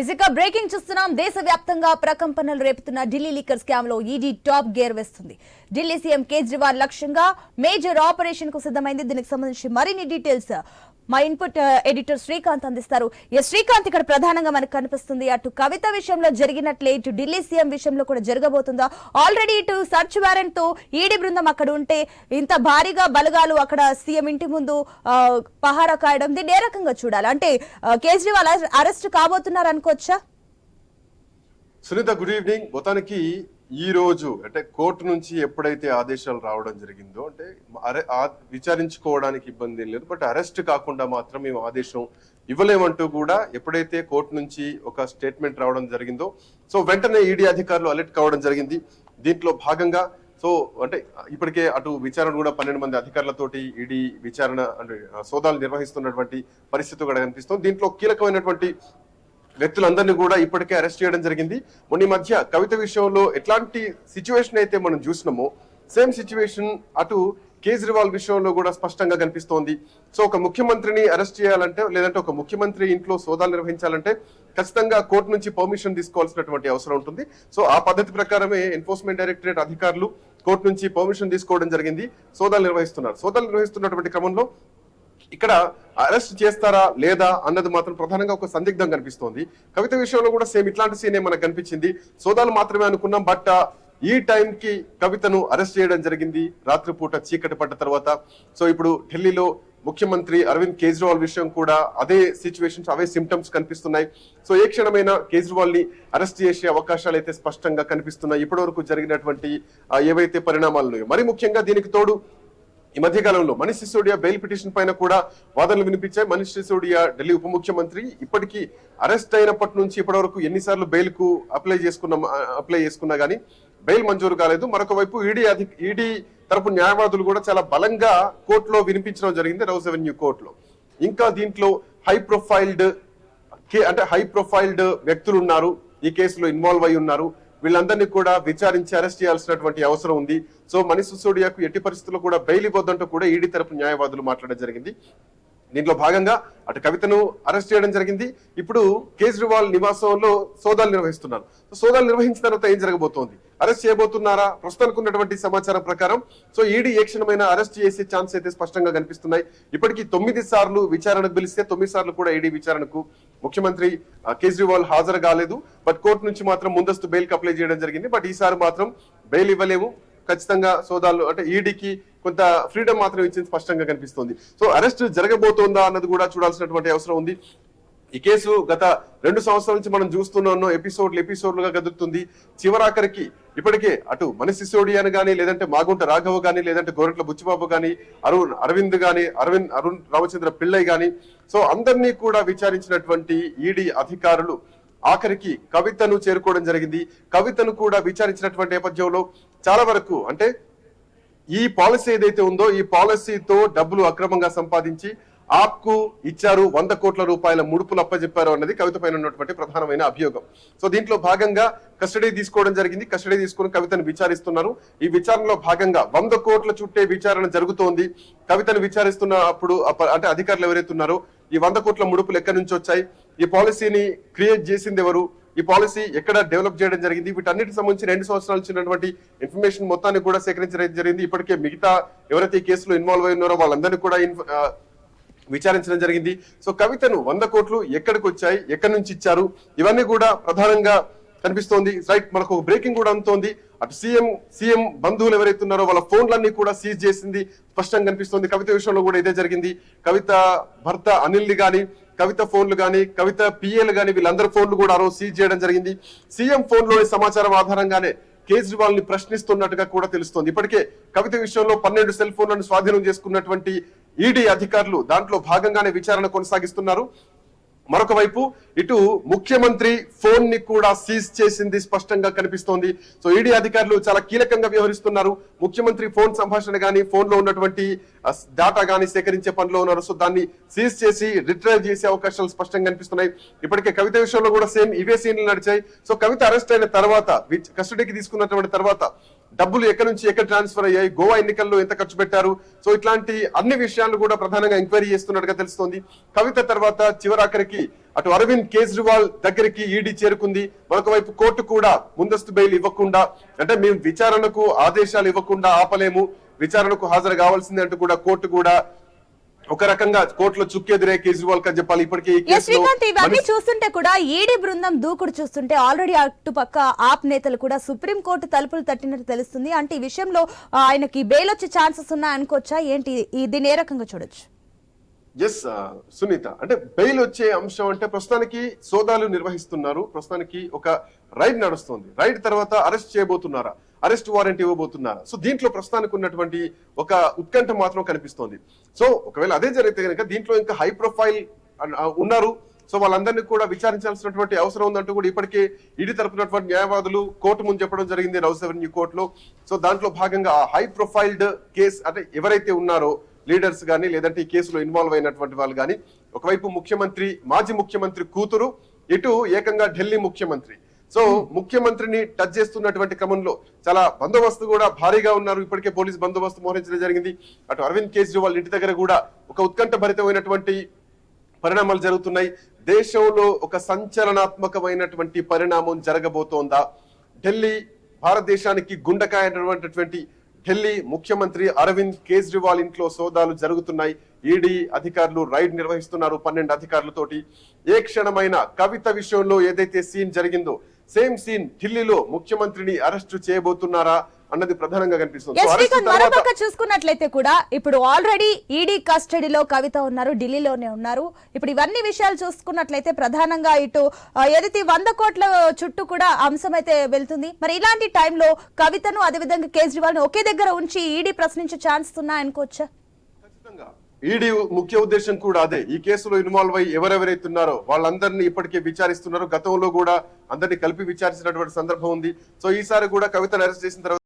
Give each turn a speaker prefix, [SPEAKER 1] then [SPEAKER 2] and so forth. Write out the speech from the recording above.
[SPEAKER 1] ఇసుక బ్రేకింగ్ చూస్తున్నాం. దేశవ్యాప్తంగా ప్రకంపనలు రేపుతున్న ఢిల్లీ లీకర్ స్కామ్లో ఈడీ టాప్ గేర్ వేస్తుంది. ఢిల్లీ సీఎం కేజ్రీవాల్ లక్ష్యంగా మేజర్ ఆపరేషన్కు సిద్ధమైంది. దీనికి సంబంధించి మరిన్ని డీటెయిల్స్ మా ఇన్పుట్ ఎడిటర్ శ్రీకాంత్ అందిస్తారు. ఎస్ శ్రీకాంత్ ఇక్కడ ప్రధానంగా మనకు కనిపిస్తుంది. అటు కవిత విషయంలో జరిగినట్లే ఇటు ఢిల్లీ సీఎం విషయంలో కూడా జరగబోతుందా? ఆల్రెడీ ఇటు సర్చ్ వారెంట్తో ఈడీ బృందం అక్కడ ఉంటే ఇంత భారీగా బలగాలు అక్కడ సీఎం ఇంటి ముందు పహారా కాయడం దీన్ని ఏ రకంగా చూడాలి. అంటే కేజ్రీవాల్ అరెస్ట్ కాబోతున్నారు అనుకోవచ్చా
[SPEAKER 2] సునీత గుడ్ ఈవినింగ్ మొత్తానికి ఈ రోజు అంటే కోర్టు నుంచి ఎప్పుడైతే ఆదేశాలు రావడం జరిగిందో అంటే అరె- విచారించుకోవడానికి ఇబ్బంది ఏం లేదు. బట్ అరెస్ట్ కాకుండా మాత్రం మేము ఆదేశం ఇవ్వలేమంటూ కూడా ఎప్పుడైతే కోర్టు నుంచి ఒక స్టేట్మెంట్ రావడం జరిగిందో సో వెంటనే ఈడీ అధికారులు అలర్ట్ కావడం జరిగింది. దీంట్లో భాగంగా సో అంటే ఇప్పటికే అటు విచారణ కూడా పన్నెండు మంది అధికారులతోటి ఈడీ విచారణ అంటే సోదాలు నిర్వహిస్తున్నటువంటి పరిస్థితి కూడా కనిపిస్తుంది. దీంట్లో కీలకమైనటువంటి వ్యక్తులందరినీ కూడా ఇప్పటికే అరెస్ట్ చేయడం జరిగింది. మొన్న ఈ మధ్య కవిత విషయంలో ఎట్లాంటి సిచ్యువేషన్ అయితే మనం చూసినామో సేమ్ సిచ్యువేషన్ అటు కేజ్రీవాల్ విషయంలో కూడా స్పష్టంగా కనిపిస్తోంది. సో ఒక ముఖ్యమంత్రిని అరెస్ట్ చేయాలంటే లేదంటే ఒక ముఖ్యమంత్రి ఇంట్లో సోదాలు నిర్వహించాలంటే ఖచ్చితంగా కోర్టు నుంచి పర్మిషన్ తీసుకోవాల్సినటువంటి అవసరం ఉంటుంది. సో ఆ పద్ధతి ప్రకారమే ఎన్ఫోర్స్మెంట్ డైరెక్టరేట్ అధికారులు కోర్టు నుంచి పర్మిషన్ తీసుకోవడం జరిగింది. సోదాలు నిర్వహిస్తున్నారు. సోదాలు నిర్వహిస్తున్నటువంటి క్రమంలో ఇక్కడ అరెస్ట్ చేస్తారా లేదా అన్నది మాత్రం ప్రధానంగా ఒక సందిగ్ధం కనిపిస్తోంది. కవిత విషయంలో కూడా సేమ్ ఇట్లాంటి సీనే మనకు కనిపించింది. సోదాలు మాత్రమే అనుకున్నాం బట్ ఈ టైం కి కవితను అరెస్ట్ చేయడం జరిగింది రాత్రిపూట చీకటి పడ్డ తర్వాత. సో ఇప్పుడు ఢిల్లీలో ముఖ్యమంత్రి అరవింద్ కేజ్రీవాల్ విషయం కూడా అదే సిచ్యువేషన్స్ అవే సిమ్టమ్స్ కనిపిస్తున్నాయి. సో ఏ క్షణమైనా కేజ్రీవాల్ని అరెస్ట్ చేసే అవకాశాలు అయితే స్పష్టంగా కనిపిస్తున్నాయి. ఇప్పటివరకు జరిగినటువంటి ఏవైతే పరిణామాలు ఉన్నాయో మరి ముఖ్యంగా దీనికి తోడు ఈ మధ్య కాలంలో మనీష్ సిసోడియా బెయిల్ పిటిషన్ పైన కూడా వాదనలు వినిపించాయి. మనీష్ సిసోడియా ఢిల్లీ ఉప ముఖ్యమంత్రి. ఇప్పటికీ అరెస్ట్ అయినప్పటి నుంచి ఇప్పటి వరకు ఎన్నిసార్లు బెయిల్కు అప్లై చేసుకున్న అప్లై చేసుకున్నా గానీ బెయిల్ మంజూరు కాలేదు. మరొక వైపు ఈడీ అధి ఈడీ తరపు న్యాయవాదులు కూడా చాలా బలంగా కోర్టులో వినిపించడం జరిగింది రౌస్ అవెన్యూ కోర్టులో. ఇంకా దీంట్లో హై ప్రొఫైల్డ్ కే- అంటే హై ప్రొఫైల్డ్ వ్యక్తులు ఉన్నారు. ఈ కేసులో ఇన్వాల్వ్ అయి ఉన్నారు. వీళ్ళందరినీ కూడా విచారించి అరెస్ట్ చేయాల్సినటువంటి అవసరం ఉంది. సో మనీష్ సిసోడియాకు ఎట్టి పరిస్థితుల్లో కూడా బెయిల్ ఇవ్వద్దంటూ కూడా ఈడీ తరపు న్యాయవాదులు మాట్లాడడం జరిగింది. దీంట్లో భాగంగా అటు కవితను అరెస్ట్ చేయడం జరిగింది. ఇప్పుడు కేజ్రీవాల్ నివాసంలో సోదాలు నిర్వహిస్తున్నారు. సో సోదాలు నిర్వహించిన తర్వాత ఏం జరగబోతోంది? అరెస్ట్ చేయబోతున్నారా? ప్రస్తుతానికి ఉన్నటువంటి సమాచారం ప్రకారం సో ఈడీ ఏ క్షణమైన అరెస్ట్ చేసే ఛాన్స్ అయితే స్పష్టంగా కనిపిస్తున్నాయి. ఇప్పటికీ తొమ్మిది సార్లు విచారణకు పిలిస్తే తొమ్మిది సార్లు కూడా ఈడీ విచారణకు ముఖ్యమంత్రి కేజ్రీవాల్ హాజరు కాలేదు. బట్ కోర్టు నుంచి మాత్రం ముందస్తు బెయిల్ అప్లై చేయడం జరిగింది. బట్ ఈసారి మాత్రం బెయిల్ ఇవ్వలేము. ఖచ్చితంగా సోదాలు అంటే ఈడీకి కొంత ఫ్రీడమ్ మాత్రం ఇచ్చింది స్పష్టంగా కనిపిస్తుంది. సో అరెస్ట్ జరగబోతోందా అన్నది కూడా చూడాల్సినటువంటి అవసరం ఉంది. ఈ కేసు గత రెండు సంవత్సరాల నుంచి మనం చూస్తున్నాం ఎపిసోడ్లు ఎపిసోడ్లుగా కదులుతుంది. చివరాఖరికి ఇప్పటికే అటు మన సిసోడియాను కానీ లేదంటే మాగుంట రాఘవ కానీ లేదంటే గోరెట్ల బుచ్చిబాబు కానీ అరుణ్ అరవింద్ కానీ అరవింద్ అరుణ్ రామచంద్ర పిళ్ళై కానీ సో అందరినీ కూడా విచారించినటువంటి ఈడీ అధికారులు ఆఖరికి కవితను చేరుకోవడం జరిగింది. కవితను కూడా విచారించినటువంటి నేపథ్యంలో చాలా వరకు అంటే ఈ పాలసీ ఏదైతే ఉందో ఈ పాలసీతో డబ్బులు అక్రమంగా సంపాదించి ఆప్కు ఇచ్చారు వంద కోట్ల రూపాయల ముడుపులు అప్పజెప్పారు అన్నది కవిత పైన ఉన్నటువంటి ప్రధానమైన అభియోగం. సో దీంట్లో భాగంగా కస్టడీ తీసుకోవడం జరిగింది. కస్టడీ తీసుకుని కవితను విచారిస్తున్నారు. ఈ విచారణలో భాగంగా వంద కోట్ల చుట్టే విచారణ జరుగుతోంది. కవితను విచారిస్తున్నప్పుడు అప్పుడు అంటే అధికారులు ఎవరైతే ఉన్నారో ఈ వంద కోట్ల ముడుపులు ఎక్కడి నుంచి వచ్చాయి? ఈ పాలసీని క్రియేట్ చేసింది ఎవరు? ఈ పాలసీ ఎక్కడ డెవలప్ చేయడం జరిగింది? వీటన్నిటికి సంబంధించి రెండు సంవత్సరాలు ఇచ్చినటువంటి ఇన్ఫర్మేషన్ మొత్తాన్ని కూడా సేకరించడం జరిగింది. ఇప్పటికే మిగతా ఎవరైతే ఈ కేసులో ఇన్వాల్వ్ అయి ఉన్నారో వాళ్ళందరినీ కూడా విచారించడం జరిగింది. సో కవితను వంద కోట్లు ఎక్కడికి వచ్చాయి ఎక్కడి నుంచి ఇచ్చారు ఇవన్నీ కూడా ప్రధానంగా కనిపిస్తోంది. రైట్ మనకు ఒక బ్రేకింగ్ కూడా అందుతోంది. అటు సీఎం సీఎం బంధువులు ఎవరైతే ఉన్నారో వాళ్ళ ఫోన్లన్నీ కూడా సీజ్ చేసింది. స్పష్టంగా కనిపిస్తోంది. కవిత విషయంలో కూడా ఇదే జరిగింది. కవిత భర్త అనిల్ని కానీ కవిత ఫోన్లు కానీ కవిత పిఏలు కానీ వీళ్ళందరి ఫోన్లు కూడా ఆ రోజు సీజ్ చేయడం జరిగింది. సీఎం ఫోన్లోని సమాచారం ఆధారంగానే కేజ్రీవాల్ని ప్రశ్నిస్తున్నట్టుగా కూడా తెలుస్తోంది. ఇప్పటికే కవిత విషయంలో పన్నెండు సెల్ ఫోన్లను స్వాధీనం చేసుకున్నటువంటి ఈడీ అధికారులు దాంట్లో భాగంగానే విచారణ కొనసాగిస్తున్నారు. మరొక వైపు ఇటు ముఖ్యమంత్రి ఫోన్ని కూడా సీజ్ చేసింది స్పష్టంగా కనిపిస్తోంది. సో ఈడీ అధికారులు చాలా కీలకంగా వ్యవహరిస్తున్నారు. ముఖ్యమంత్రి ఫోన్ సంభాషణ గానీ ఫోన్లో ఉన్నటువంటి డేటా గానీ సేకరించే పనిలో ఉన్నారు. సో దాన్ని సీజ్ చేసి రిట్రైవ్ చేసే అవకాశాలు స్పష్టంగా కనిపిస్తున్నాయి. ఇప్పటికే కవిత విషయంలో కూడా సేమ్ ఇవే సీన్లు నడిచాయి. సో కవిత అరెస్ట్ అయిన తర్వాత కస్టడీకి తీసుకున్నటువంటి తర్వాత డబ్బులు ఎక్కడి నుంచి ఎక్కడ ట్రాన్స్ఫర్ అయ్యాయి గోవా ఎన్నికల్లో ఎంత ఖర్చు పెట్టారు? సో ఇట్లాంటి అన్ని విషయాలు కూడా ప్రధానంగా ఎంక్వైరీ చేస్తున్నట్టుగా తెలుస్తోంది. కవిత తర్వాత చివరాఖరికి అటు అరవింద్ కేజ్రీవాల్ దగ్గరికి ఈడీ చేరుకుంది. మరొక వైపు కోర్టు కూడా ముందస్తు బెయిల్ ఇవ్వకుండా అంటే మేము విచారణకు ఆదేశాలు ఇవ్వకుండా ఆపలేము. విచారణకు హాజరు కావాల్సిందే అంటూ కూడా కోర్టు కూడా ఒక రకంగా కోర్టులో చుక్కెదిరే కేజ్రీవాల్ అని చెప్పాలి. ఇప్పటికే
[SPEAKER 1] శ్రీకాంత్ ఇవన్నీ చూస్తుంటే కూడా ఈడీ బృందం దూకుడు చూస్తుంటే ఆల్రెడీ అటుపక్క ఆప్ నేతలు కూడా సుప్రీం కోర్టు తలుపులు తట్టినట్టు తెలుస్తుంది. అంటే ఈ విషయంలో ఆయనకి బెయిల్ వచ్చే ఛాన్సెస్ ఉన్నాయి అనుకోవచ్చా? ఏంటి దీన్ని ఏ రకంగా చూడొచ్చు?
[SPEAKER 2] ఎస్ సునీత. అంటే బెయిల్ వచ్చే అంశం అంటే ప్రస్తుతానికి సోదాలు నిర్వహిస్తున్నారు. ప్రస్తుతానికి ఒక రైడ్ నడుస్తుంది. రైడ్ తర్వాత అరెస్ట్ చేయబోతున్నారా? అరెస్ట్ వారెంట్ ఇవ్వబోతున్నారు. సో దీంట్లో ప్రస్తుతానికి ఉన్నటువంటి ఒక ఉత్కంఠ మాత్రం కనిపిస్తోంది. సో ఒకవేళ అదే జరిగితే కనుక దీంట్లో ఇంకా హై ప్రొఫైల్ ఉన్నారు. సో వాళ్ళందరినీ కూడా విచారించాల్సినటువంటి అవసరం ఉందంటూ కూడా ఇప్పటికే ఇడి తరపునటువంటి న్యాయవాదులు కోర్టు ముందు చెప్పడం జరిగింది రౌస్ రెవెన్యూ కోర్టులో. సో దాంట్లో భాగంగా ఆ హై ప్రొఫైల్డ్ కేస్ అంటే ఎవరైతే ఉన్నారో లీడర్స్ కానీ లేదంటే ఈ కేసులో ఇన్వాల్వ్ అయినటువంటి వాళ్ళు కానీ ఒకవైపు ముఖ్యమంత్రి మాజీ ముఖ్యమంత్రి కూతురు ఇటు ఏకంగా ఢిల్లీ ముఖ్యమంత్రి. సో ముఖ్యమంత్రిని టచ్ చేస్తున్నటువంటి క్రమంలో చాలా బందోబస్తు కూడా భారీగా ఉన్నారు. ఇప్పటికే పోలీస్ బందోబస్తు మోహరించడం జరిగింది. అటు అరవింద్ కేజ్రీవాల్ ఇంటి దగ్గర కూడా ఒక ఉత్కంఠ భరితమైనటువంటి పరిణామాలు జరుగుతున్నాయి. దేశంలో ఒక సంచలనాత్మకమైనటువంటి పరిణామం జరగబోతోందా? ఢిల్లీ భారతదేశానికి గుండకాయ అయినటువంటి ఢిల్లీ ముఖ్యమంత్రి అరవింద్ కేజ్రీవాల్ ఇంట్లో సోదాలు జరుగుతున్నాయి. ఈడీ అధికారులు రైడ్ నిర్వహిస్తున్నారు పన్నెండు అధికారులతోటి. ఏ క్షణమైన కవిత విషయంలో ఏదైతే సీన్ జరిగిందో సేమ్ సీన్ ఢిల్లీలో ముఖ్యమంత్రిని అరెస్టు చేయబోతున్నారా అన్నది ప్రధానంగా కనిపిస్తుంది.
[SPEAKER 1] చూసుకున్నట్లయితే కూడా ఇప్పుడు ఆల్రెడీ ఈడీ కస్టడీలో కవిత ఉన్నారు ఢిల్లీలోనే ఉన్నారు. ఇప్పుడు ఇవన్నీ విషయాలు చూసుకున్నట్లయితే ప్రధానంగా ఇటు ఏదైతే వంద కోట్ల చుట్టూ కూడా అంశం అయితే వెళ్తుంది. మరి ఇలాంటి టైంలో కవితను అదేవిధంగా కేజ్రీవాల్ని ఒకే దగ్గర ఉంచి ఈడీ ప్రశ్నించే ఛాన్స్ ఉన్నాయనుకోవచ్చా?
[SPEAKER 2] ఈడీ ముఖ్య ఉద్దేశం కూడా అదే. ఈ కేసులో ఇన్వాల్వ్ అయ్యి ఎవరెవరైతే ఉన్నారో వాళ్ళందరినీ ఇప్పటికే విచారిస్తున్నారు. గతంలో కూడా అందరినీ కలిపి విచారించినటువంటి సందర్భం ఉంది. సో ఈసారి కూడా కవితను అరెస్ట్ చేసిన తర్వాత